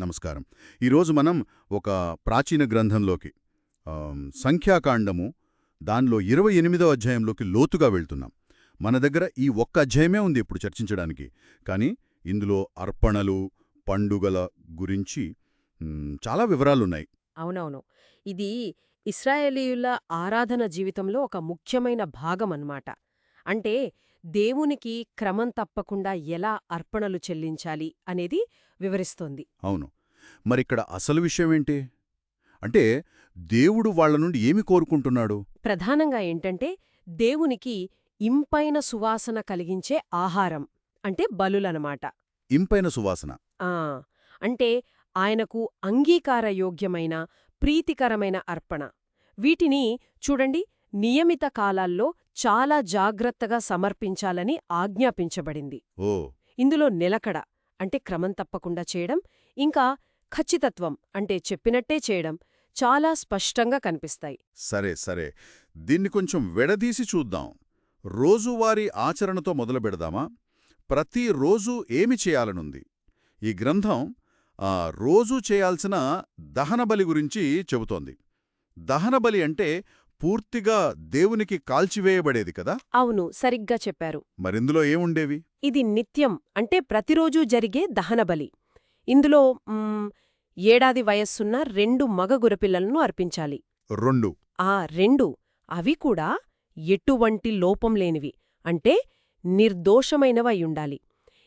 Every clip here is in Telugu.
నమస్కారం. ఈరోజు మనం ఒక ప్రాచీన గ్రంథంలోకి సంఖ్యాకాండము దానిలో ఇరవై ఎనిమిదో అధ్యాయంలోకి లోతుగా వెళ్తున్నాం. మన దగ్గర ఈ ఒక్క అధ్యాయమే ఉంది ఇప్పుడు చర్చించడానికి. కానీ ఇందులో అర్పణలు పండుగల గురించి చాలా వివరాలున్నాయి. అవునవును. ఇది ఇస్రాయేలీయుల ఆరాధన జీవితంలో ఒక ముఖ్యమైన భాగం అన్నమాట అంటే దేవునికి క్రమం తప్పకుండా ఎలా అర్పణలు చెల్లించాలి అనేది వివరిస్తోంది. అవును. మరిక్కడ అసలు విషయమేంటి? అంటే దేవుడు వాళ్ళ నుండి ఏమి కోరుకుంటున్నాడు? ప్రధానంగా ఏంటంటే దేవునికి ఇంపైన సువాసన కలిగించే ఆహారం అంటే బలులనమాట. ఇంపైన సువాసన. ఆ అంటే ఆయనకు అంగీకారయోగ్యమైన ప్రీతికరమైన అర్పణ. వీటిని చూడండి నియమిత కాలాల్లో చాలా జాగ్రత్తగా సమర్పించాలని ఆజ్ఞాపించబడింది. ఓ. ఇందులో నిలకడ అంటే క్రమం తప్పకుండా చేయడం ఇంకా ఖచ్చితత్వం అంటే చెప్పినట్టే చేయడం చాలా స్పష్టంగా కనిపిస్తాయి. సరే సరే. దీన్ని కొంచెం విడదీసి చూద్దాం. రోజువారీ ఆచరణతో మొదలు పెడదామా? ప్రతిరోజు ఏమి చేయాలనుంది? ఈ గ్రంథం ఆ, రోజూ చేయాల్సిన దహనబలి గురించి చెబుతోంది. దహనబలి అంటే పూర్తిగా దేవునికి కాల్చివేయబడేది కదా? అవును సరిగ్గా చెప్పారు. మరిందులో ఏముండేవి? ఇది నిత్యం అంటే ప్రతిరోజూ జరిగే దహనబలి ఇందులో ఏడాది వయస్సున్న రెండు మగ గురపిల్లలను అర్పించాలి. రెండు. ఆ రెండు అవి కూడా ఎటువంటి లోపం లేనివి అంటే నిర్దోషమైనవయ్యుండాలి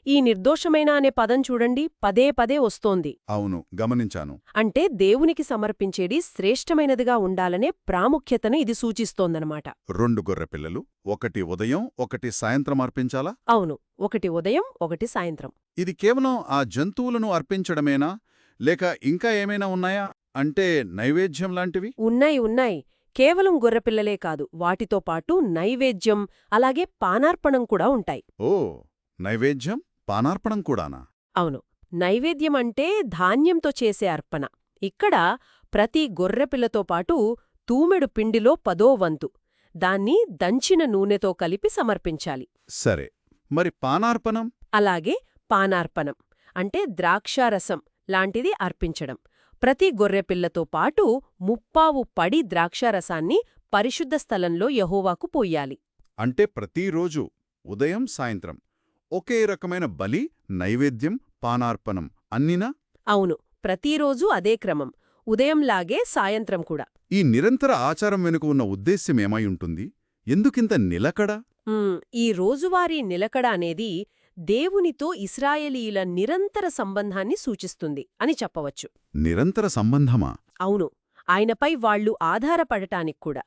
ఈ నిర్దోషమైన అనే పదం చూడండి పదే పదే వస్తోంది. అవును గమనించాను. అంటే దేవునికి సమర్పించేది శ్రేష్టమైనదిగా ఉండాలనే ప్రాముఖ్యతను ఇది సూచిస్తోందనమాట రెండు గొర్రెపిల్లలు ఒకటి ఉదయం ఒకటి సాయంత్రం అర్పించాలా? అవును ఒకటి ఉదయం ఒకటి సాయంత్రం. ఇది కేవలం ఆ జంతువులను అర్పించడమేనా? లేక ఇంకా ఏమైనా ఉన్నాయా? అంటే నైవేద్యం లాంటివి? ఉన్నాయి ఉన్నాయి. కేవలం గొర్రెపిల్లలే కాదు వాటితో పాటు నైవేద్యం అలాగే పానార్పణం కూడా ఉంటాయి. ఓ నైవేద్యం? పానార్పణం కూడానా? అవును. నైవేద్యం అంటే ధాన్యంతో చేసే అర్పణ. ఇక్కడ ప్రతి గొర్రెపిల్లతో పాటు తూమెడు పిండిలో పదో వంతు. దాన్ని దంచిన నూనెతో కలిపి సమర్పించాలి. సరే. మరి పానార్పణం? అలాగే పానార్పణం. అంటే ద్రాక్షారసం లాంటిది అర్పించడం. ప్రతి గొర్రెపిల్లతో పాటు ముప్పావు పడి ద్రాక్షారసాన్ని పరిశుద్ధ స్థలంలో యహోవాకు పోయాలి. అంటే ప్రతిరోజు ఉదయం సాయంత్రం. ఒకే రకమైన బలి నైవేద్యం పానార్పణం అన్నినా? అవును ప్రతిరోజూ అదే క్రమం. ఉదయంలాగే సాయంత్రం కూడా. ఈ నిరంతర ఆచారం వెనుక ఉన్న ఉద్దేశ్యం ఏమై ఉంటుంది? ఎందుకింత నిలకడ? ఈ రోజువారీ నిలకడ అనేది దేవునితో ఇస్రాయేలీయుల నిరంతర సంబంధాన్ని సూచిస్తుంది అని చెప్పవచ్చు. నిరంతర సంబంధమా? అవును ఆయనపై వాళ్ళు ఆధారపడటానికి కూడా.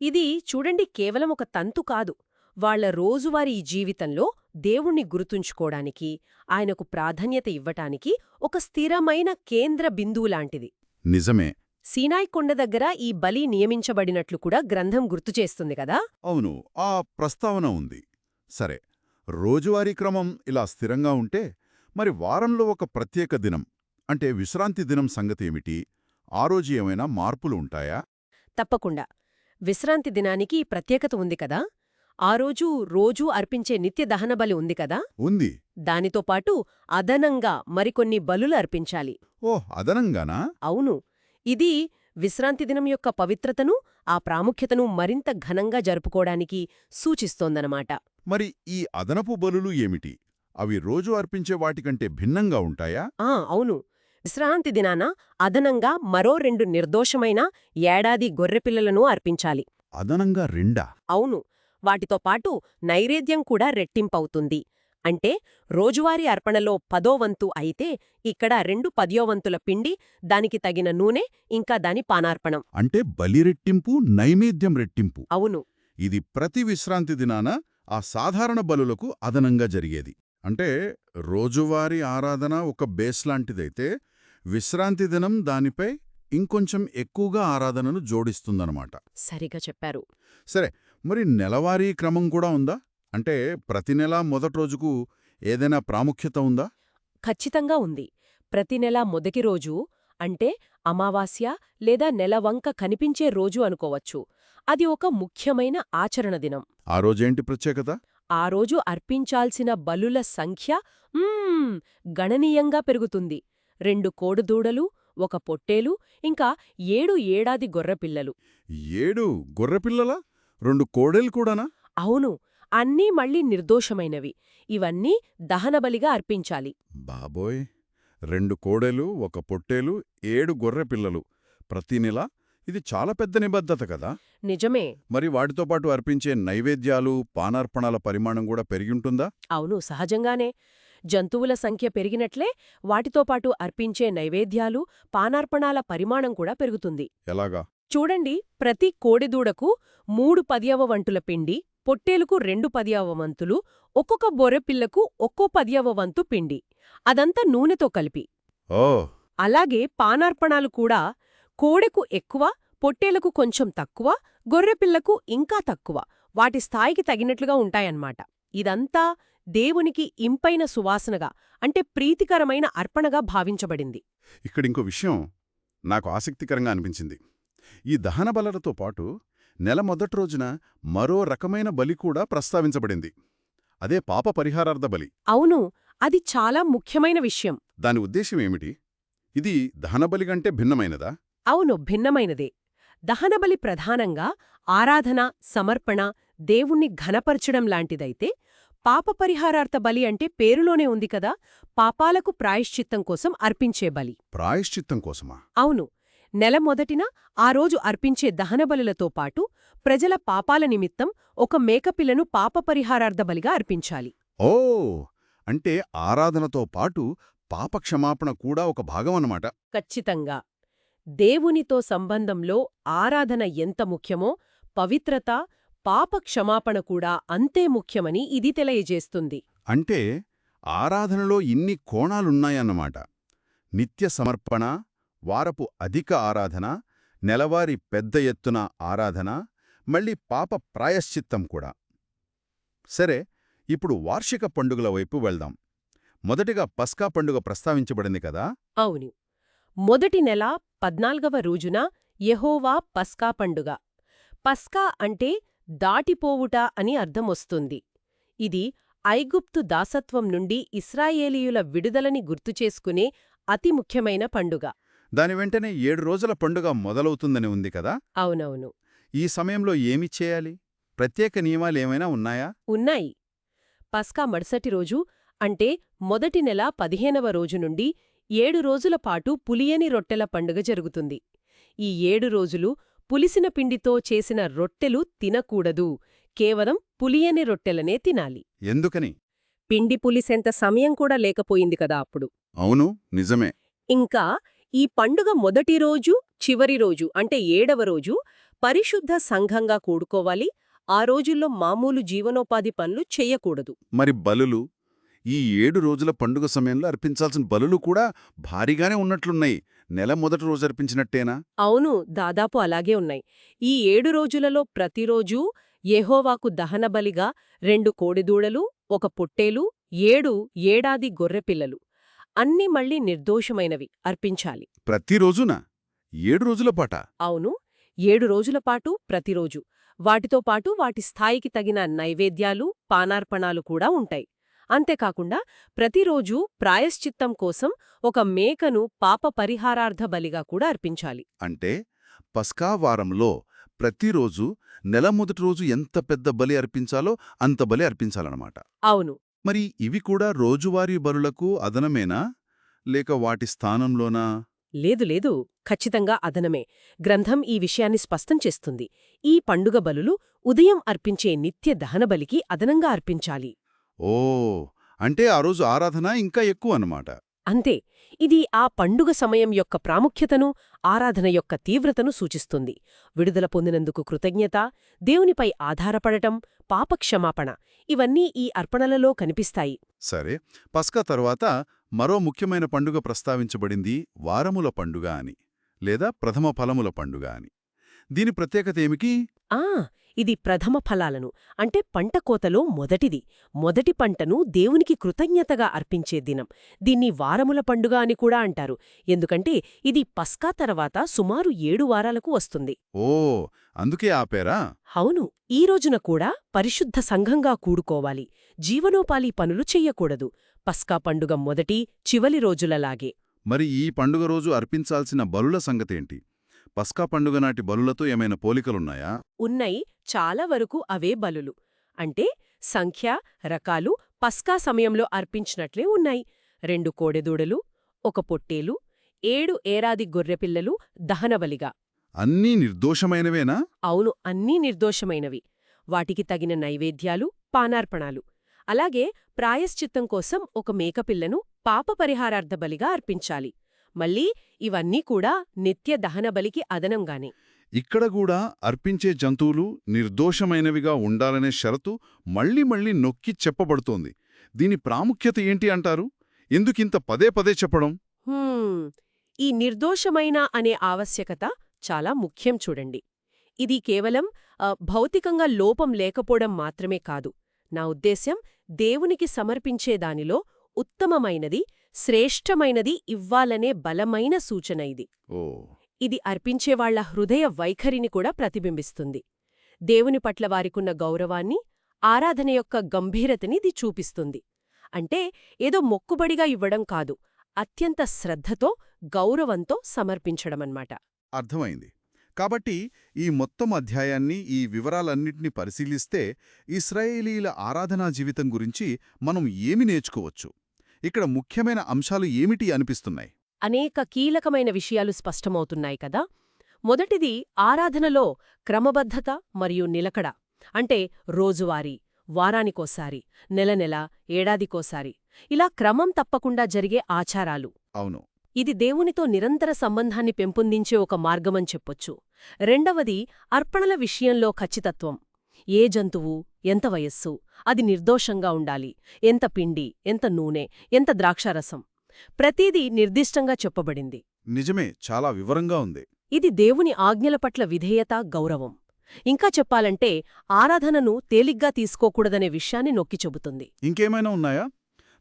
ఇది చూడండి కేవలం ఒక తంతు కాదు వాళ్ళ రోజువారీ జీవితంలో దేవుణ్ణి గుర్తుంచుకోడానికి ఆయనకు ప్రాధాన్యత ఇవ్వటానికి ఒక స్థిరమైన కేంద్ర బిందువులాంటిది నిజమే. సీనాయ్ కొండ దగ్గర ఈ బలి నియమించబడినట్లు కూడా గ్రంథం గుర్తుచేస్తుంది కదా? అవును ఆ ప్రస్తావన ఉంది. సరే రోజువారీ క్రమం ఇలా స్థిరంగా ఉంటే మరి వారంలో ఒక ప్రత్యేక దినం అంటే విశ్రాంతి దినం సంగతి ఏమిటి? ఆ రోజు ఏమైనా మార్పులు ఉంటాయా? తప్పకుండా. విశ్రాంతి దినానికి ఈ ప్రత్యేకత ఉంది కదా? ఆ రోజు రోజూ అర్పించే నిత్య దహనబలి ఉంది కదా? ఉంది. దానితో పాటు అదనంగా మరికొన్ని బలులు అర్పించాలి. ఓ అదనంగానా? అవును. ఇది విశ్రాంతి దినం యొక్క పవిత్రతను ఆ ప్రాముఖ్యతను మరింత ఘనంగా జరుపుకోవడానికి సూచిస్తోందనమాట మరి ఈ అదనపు బలులు ఏమిటి? అవి రోజు అర్పించే వాటికంటే భిన్నంగా ఉంటాయా? ఆ అవును. విశ్రాంతి దినాన అదనంగా మరో రెండు నిర్దోషమైన ఏడాది గొర్రెపిల్లలను అర్పించాలి. అదనంగా రెండా? అవును. వాటితో పాటు నైవేద్యం కూడా రెట్టింపవుతుంది. అంటే రోజువారీ అర్పణలో పదో వంతు అయితే ఇక్కడ రెండు పద్యోవంతుల పిండి దానికి తగిన నూనె ఇంకా దాని పానార్పణం. అంటే బలి రెట్టింపు నైవేద్యం రెట్టింపు. అవును. ఇది ప్రతి విశ్రాంతి దినాన ఆ సాధారణ బలులకు అదనంగా జరిగేది. అంటే రోజువారీ ఆరాధన ఒక బేస్ లాంటిదైతే విశ్రాంతి దినం దానిపై ఇంకొంచెం ఎక్కువగా ఆరాధనను జోడిస్తుందన్నమాట. సరిగా చెప్పారు. సరే మరి నెలవారీ క్రమం కూడా ఉందా? అంటే ప్రతి నెలా మొదటి రోజుకు ఏదైనా ప్రాముఖ్యత ఉందా? ఖచ్చితంగా ఉంది. ప్రతి నెల మొదటి రోజు అంటే అమావాస్య లేదా నెలవంక కనిపించే రోజు అనుకోవచ్చు. అది ఒక ముఖ్యమైన ఆచరణ దినం. ఆ రోజేంటి ప్రత్యేకత? ఆ రోజు అర్పించాల్సిన బలుల సంఖ్య గణనీయంగా పెరుగుతుంది. రెండు కోడుదూడలు ఒక పొట్టేలు ఇంకా ఏడు ఏడాది గొర్రెపిల్లలు. ఏడు గొర్రెపిల్లల? రెండు కోడేలు కూడానా? అవును అన్నీ మళ్ళీ నిర్దోషమైనవి. ఇవన్నీ దహనబలిగా అర్పించాలి. బాబోయ్! రెండు కోడెలు ఒక పొట్టేలు ఏడు గొర్రెపిల్లలు ప్రతి నెల ఇది చాలా పెద్ద నిబద్ధత కదా? నిజమే. మరి వాటితో పాటు అర్పించే నైవేద్యాలు పానార్పణాల పరిమాణం కూడా పెరిగింటుందా? అవును సహజంగానే. జంతువుల సంఖ్య పెరిగినట్లే వాటితో పాటు అర్పించే నైవేద్యాలు పానార్పణాల పరిమాణం కూడా పెరుగుతుంది. ఎలాగా? చూడండి ప్రతి కోడెదూడకు మూడు పదియవ వంతుల పిండి పొట్టేలుకు రెండు పదియవ వంతులు ఒక్కొక్క బొర్రెపిల్లకు ఒక్కో పదియవ వంతు పిండి. అదంతా నూనెతో కలిపి. అలాగే పానార్పణాలు కూడా కోడెకు ఎక్కువ పొట్టేలకు కొంచెం తక్కువ గొర్రెపిల్లకు ఇంకా తక్కువ వాటి స్థాయికి తగినట్లుగా ఉంటాయన్నమాట. ఇదంతా దేవునికి ఇంపైన సువాసనగా అంటే ప్రీతికరమైన అర్పణగా భావించబడింది. ఇక్కడ ఇంకో విషయం నాకు ఆసక్తికరంగా అనిపించింది. ఈ దహన బలలతో పాటు నెల మొదటి రోజున మరో రకమైన బలి కూడా ప్రస్తావించబడింది. అదే పాప పరిహారార్థ బలి. అవును అది చాలా ముఖ్యమైన విషయం. దాని ఉద్దేశం ఏమిటి? ఇది దహనబలి కంటే భిన్నమైనదా? అవును భిన్నమైనదే. దహనబలి ప్రధానంగా ఆరాధన సమర్పణ దేవుణ్ణి ఘనపరచడం లాంటిదైతే పాపపరిహారార్థ బలి అంటే పేరులోనే ఉంది కదా పాపాలకు ప్రాయశ్చిత్తం కోసం అర్పించే బలి. ప్రాయశ్చిత్తం కోసమా? అవును నెల మొదటిన ఆ రోజు అర్పించే దహనబలులతో పాటు ప్రజల పాపాల నిమిత్తం ఒక మేకపిల్లను పాపపరిహారార్థ బలిగా అర్పించాలి. ఓ! అంటే ఆరాధనతో పాటు పాపక్షమాపణ కూడా ఒక భాగం అన్నమాట. ఖచ్చితంగా. దేవునితో సంబంధంలో ఆరాధన ఎంత ముఖ్యమో పవిత్రత పాప క్షమాపణ కూడా అంతే ముఖ్యమని ఇది తెలియజేస్తుంది. అంటే ఆరాధనలో ఇన్ని కోణాలున్నాయన్నమాట. నిత్య సమర్పణ వారపు అధిక ఆరాధన నెలవారీ పెద్ద ఎత్తున ఆరాధన మళ్ళీ పాప ప్రాయశ్చిత్తం కూడా. సరే ఇప్పుడు వార్షిక పండుగల వైపు వెళ్దాం. మొదటిగా పస్కా పండుగ ప్రస్తావించబడింది కదా? అవును. మొదటి నెల పద్నాల్గవ రోజున యెహోవా పస్కా పండుగ. పస్కా అంటే దాటిపోవుట అని అర్థమొస్తుంది. ఇది ఐగుప్తు దాసత్వం నుండి ఇస్రాయేలీయుల విడుదలని గుర్తుచేసుకునే అతి ముఖ్యమైన పండుగ. దాని వెంటనే ఏడు రోజుల పండుగ మొదలవుతుందని ఉంది కదా? అవునవును. ఈ సమయంలో ఏమి చేయాలి? ప్రత్యేక నియమాలేమైనా ఉన్నాయా? ఉన్నాయి. పస్కా మరుసటి రోజు అంటే మొదటి నెల పదిహేనవ రోజు నుండి ఏడు రోజుల పాటు పులియని రొట్టెల పండుగ జరుగుతుంది. ఈ ఏడు రోజులు పులిసిన పిండితో చేసిన రొట్టెలు తినకూడదు. కేవలం పులియని రొట్టెలనే తినాలి. ఎందుకని? పిండి పులిసెంత సమయం కూడా లేకపోయింది కదా అప్పుడు. అవును నిజమే. ఇంకా ఈ పండుగ మొదటి రోజు చివరి రోజు అంటే ఏడవ రోజు పరిశుద్ధ సంఘంగా కూడుకోవాలి. ఆ రోజుల్లో మామూలు జీవనోపాధి పనులు చెయ్యకూడదు మరి బలులు ఈ ఏడు రోజుల పండుగ సమయంలో అర్పించాల్సిన బలులు కూడా భారీగానే ఉన్నట్లున్నాయి. నెల మొదటి రోజు అర్పించినట్టేనా? అవును దాదాపు అలాగే ఉన్నాయి. ఈ ఏడు రోజులలో ప్రతిరోజూ యెహోవాకు దహనబలిగా రెండు కోడిదూడలు ఒక పొట్టేలు ఏడు ఏడాది గొర్రెపిల్లలు. అన్నీ మళ్ళీ నిర్దోషమైనవి అర్పించాలి. ప్రతిరోజున? ఏడు రోజుల పాట? అవును. ఏడు రోజుల పాటు ప్రతిరోజు. వాటితో పాటు వాటి స్థాయికి తగిన నైవేద్యాలు పానార్పణాలు కూడా ఉంటాయి. అంతేకాకుండా ప్రతిరోజూ ప్రాయశ్చిత్తం కోసం ఒక మేకను పాప పరిహారార్థ బలిగా కూడా అర్పించాలి. అంటే పస్కా వారంలో ప్రతిరోజు నెల మొదటి రోజు ఎంత పెద్ద బలి అర్పించాలో అంత బలి అర్పించాలన్నమాట. అవును. మరి ఇవి కూడా రోజువారీ బలులకు అదనమేనా? లేక వాటి స్థానంలోనా? లేదు లేదు. ఖచ్చితంగా అదనమే. గ్రంథం ఈ విషయాన్ని స్పష్టం చేస్తుంది. ఈ పండుగ బలులు ఉదయం అర్పించే నిత్య దహనబలికి అదనంగా అర్పించాలి. ఓ! అంటే ఆ రోజు ఆరాధన ఇంకా ఎక్కువ అన్నమాట అంతే. ఇది ఆ పండుగ సమయం యొక్క ప్రాముఖ్యతను ఆరాధన యొక్క తీవ్రతను సూచిస్తుంది. విడుదల పొందినందుకు కృతజ్ఞత దేవునిపై ఆధారపడటం పాపక్షమాపణ ఇవన్నీ ఈ అర్పణలలో కనిపిస్తాయి. సరే పస్కా తరువాత మరో ముఖ్యమైన పండుగ ప్రస్తావించబడింది వారముల పండుగ అని లేదా ప్రథమ ఫలముల పండుగ అని. దీని ప్రత్యేకత ఏమికి? ఆ ఇది ప్రథమ ఫలాలను అంటే పంట కోతలో మొదటిది. మొదటి పంటను దేవునికి కృతజ్ఞతగా అర్పించే దినం. దీన్ని వారముల పండుగ అని కూడా అంటారు. ఎందుకంటే ఇది పస్కా తర్వాత సుమారు ఏడు వారాలకు వస్తుంది. ఓ అందుకే ఆపేరా? అవును ఈ రోజున కూడా పరిశుద్ధ సంఘంగా కూడుకోవాలి. జీవనోపాలి పనులు చెయ్యకూడదు. పస్కా పండుగ మొదటి చివలి రోజులలాగే. మరి ఈ పండుగ రోజు అర్పించాల్సిన బలుల సంగతేంటి? పస్కా పండుగ నాటి బలులతో ఏమైనా పోలికలున్నాయా? ఉన్నయి. చాలా వరకు అవే బలులు. అంటే సంఖ్య రకాలు పస్కా సమయంలో అర్పించినట్లే ఉన్నాయి. రెండు కోడెదూడలు ఒక పొట్టేలు ఏడు ఏరాది గొర్రెపిల్లలు దహనబలిగా. అన్నీ నిర్దోషమైనవేనా? అవును అన్నీ నిర్దోషమైనవి. వాటికి తగిన నైవేద్యాలు పానార్పణాలు. అలాగే ప్రాయశ్చిత్తం కోసం ఒక మేకపిల్లను పాపపరిహారార్థ బలిగా అర్పించాలి. మళ్ళీ ఇవన్నీ కూడా నిత్య దహనబలికి అదనంగానే. ఇక్కడ కూడా అర్పించే జంతువులు నిర్దోషమైనవిగా ఉండాలనే షరతు మళ్ళీ మళ్ళీ నొక్కి చెప్పబడుతోంది. దీని ప్రాముఖ్యత ఏంటి అంటారు? ఎందుకింత పదే పదే చెప్పడం? ఈ నిర్దోషమైన అనే ఆవశ్యకత చాలా ముఖ్యం చూడండి. ఇది కేవలం భౌతికంగా లోపం లేకపోవడం మాత్రమే కాదు. నా ఉద్దేశ్యం దేవునికి సమర్పించే దానిలో ఉత్తమమైనది శ్రేష్టమైనది ఇవ్వాలనే బలమైన సూచన ఇది. ఓ. ఇది అర్పించేవాళ్ళ హృదయ వైఖరిని కూడా ప్రతిబింబిస్తుంది. దేవుని పట్ల వారికున్న గౌరవాన్ని ఆరాధన యొక్క గంభీరతని ఇది చూపిస్తుంది. అంటే ఏదో మొక్కుబడిగా ఇవ్వడం కాదు అత్యంత శ్రద్ధతో గౌరవంతో సమర్పించడమన్నమాట. అర్థమైంది. కాబట్టి ఈ మొత్తం అధ్యాయాన్ని ఈ వివరాలన్నింటినీ పరిశీలిస్తే ఇస్రాయేలీల ఆరాధనా జీవితం గురించి మనం ఏమి నేర్చుకోవచ్చు? ఇక్కడ ముఖ్యమైన అంశాలు ఏమిటి అనిపిస్తున్నాయి? అనేక కీలకమైన విషయాలు స్పష్టమవుతున్నాయి కదా? మొదటిది ఆరాధనలో క్రమబద్ధత మరియు నిలకడ. అంటే రోజువారీ వారానికోసారి నెల నెల ఏడాదికోసారి. ఇలా క్రమం తప్పకుండా జరిగే ఆచారాలు. అవును. ఇది దేవునితో నిరంతర సంబంధాన్ని పెంపొందించే ఒక మార్గమని చెప్పొచ్చు. రెండవది అర్పణల విషయంలో ఖచ్చితత్వం. ఏ జంతువు ఎంత వయస్సు అది నిర్దోషంగా ఉండాలి. ఎంత పిండి ఎంత నూనె ఎంత ద్రాక్షారసం. ప్రతిదీ నిర్దిష్టంగా చెప్పబడింది. నిజమే చాలా వివరంగా ఉంది. ఇది దేవుని ఆజ్ఞల పట్ల విధేయత గౌరవం. ఇంకా చెప్పాలంటే ఆరాధనను తేలిగ్గా తీసుకోకూడదనే విషయాన్ని నొక్కి చెబుతుంది. ఇంకేమైనా ఉన్నాయా?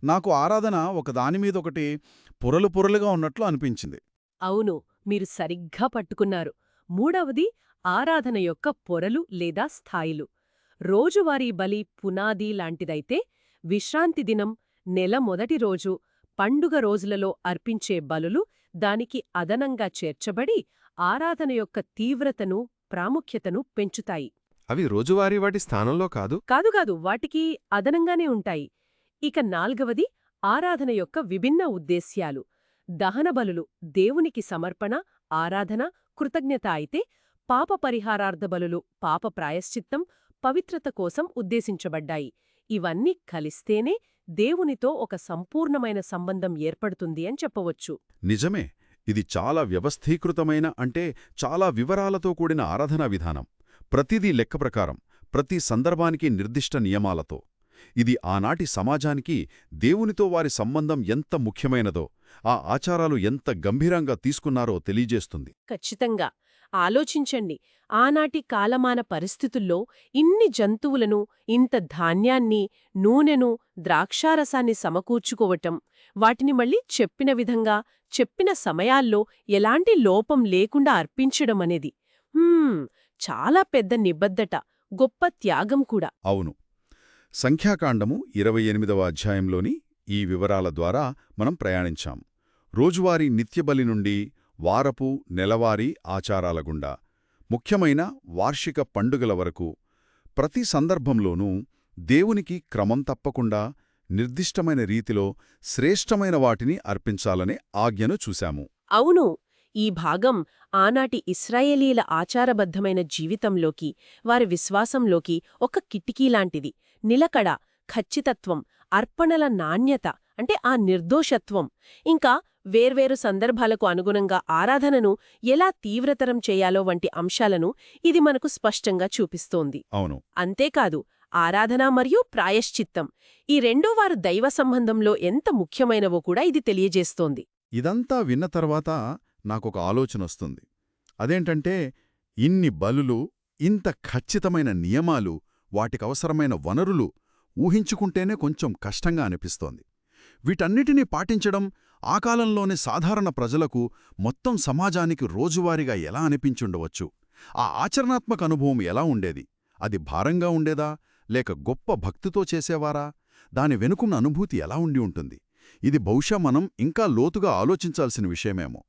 నాకు ఆరాధన ఒక దానిమీద ఒకటి పొరలు పొరలుగా ఉన్నట్లు అనిపించింది. అవును మీరు సరిగ్గా పట్టుకున్నారు. మూడవది ఆరాధన యొక్క పొరలు లేదా స్థాయిలు. రోజువారీ బలి పునాది లాంటిదైతే విశ్రాంతి దినం నెల మొదటి రోజు పండుగ రోజులలో అర్పించే బలులు దానికి అదనంగా చేర్చబడి ఆరాధన యొక్క తీవ్రతను ప్రాముఖ్యతను పెంచుతాయి. అవి రోజువారీ వాటి స్థానంలో కాదు? కాదుకాదు వాటికి అదనంగానే ఉంటాయి. ఇక నాల్గవది ఆరాధన యొక్క విభిన్న ఉద్దేశ్యాలు. దహనబలులు దేవునికి సమర్పణ ఆరాధన కృతజ్ఞత అయితే పాప పరిహారార్థ బలులు పాప ప్రాయశ్చిత్తం పవిత్రత కోసం ఉద్దేశించబడ్డాయి. ఇవన్నీ కలిస్తేనే దేవునితో ఒక సంపూర్ణమైన సంబంధం ఏర్పడుతుంది అని చెప్పవచ్చు. నిజమే ఇది చాలా వ్యవస్థీకృతమైన అంటే చాలా వివరాలతో కూడిన ఆరాధనా విధానం. ప్రతిదీ లెక్క ప్రకారం ప్రతి సందర్భానికి నిర్దిష్ట నియమాలతో. ఇది ఆనాటి సమాజానికి దేవునితో వారి సంబంధం ఎంత ముఖ్యమైనదో ఆ ఆచారాలు ఎంత గంభీరంగా తీసుకున్నారో తెలియజేస్తుంది. ఖచ్చితంగా. ఆలోచించండి. ఆనాటి కాలమాన పరిస్థితుల్లో ఇన్ని జంతువులను ఇంత ధాన్యాన్ని నూనెను ద్రాక్షారసాన్ని సమకూర్చుకోవటం వాటిని మళ్ళీ చెప్పిన విధంగా చెప్పిన సమయాల్లో ఎలాంటి లోపం లేకుండా అర్పించడం అనేది చాలా పెద్ద నిబద్ధట గొప్ప త్యాగం కూడా. అవును. సంఖ్యాకాండము ఇరవై ఎనిమిదవ అధ్యాయంలోని ఈ వివరాల ద్వారా మనం ప్రయాణించాం. రోజువారీ నిత్యబలి నుండి వారపు నెలవారీ ఆచారాల గుండా. ముఖ్యమైన వార్షిక పండుగల వరకు. ప్రతి సందర్భంలోనూ దేవునికి క్రమం తప్పకుండా నిర్దిష్టమైన రీతిలో శ్రేష్టమైన వాటిని అర్పించాలనే ఆజ్ఞను చూశాము. అవును ఈ భాగం ఆనాటి ఇస్రాయేలీల ఆచారబద్ధమైన జీవితంలోకి వారి విశ్వాసంలోకి ఒక కిటికీలాంటిది నిలకడ ఖచ్చితత్వం అర్పణల నాణ్యత అంటే ఆ నిర్దోషత్వం. ఇంకా వేర్వేరు సందర్భాలకు అనుగుణంగా ఆరాధనను ఎలా తీవ్రతరం చేయాలో వంటి అంశాలను ఇది మనకు స్పష్టంగా చూపిస్తోంది. అవును. అంతేకాదు ఆరాధన మరియు ప్రాయశ్చిత్తం ఈ రెండో వారు దైవ సంబంధంలో ఎంత ముఖ్యమైనవో కూడా ఇది తెలియజేస్తోంది. ఇదంతా విన్న తర్వాత నాకొక ఆలోచనొస్తుంది అదేంటంటే ఇన్ని బలులు ఇంత ఖచ్చితమైన నియమాలు వాటికవసరమైన వనరులు ఊహించుకుంటేనే కొంచెం కష్టంగా అనిపిస్తోంది. వీటన్నిటినీ పాటించడం ఆ కాలంలోని సాధారణ ప్రజలకు మొత్తం సమాజానికి రోజువారీగా ఎలా అనిపించుండవచ్చు? ఆ ఆచరణాత్మక అనుభవం ఎలా ఉండేది? అది భారంగా ఉండేదా? లేక గొప్ప భక్తితో చేసేవారా? దాని వెనుకున్న అనుభూతి ఎలా ఉండి ఉంటుంది? ఇది బహుశా మనం ఇంకా లోతుగా ఆలోచించాల్సిన విషయమేమో.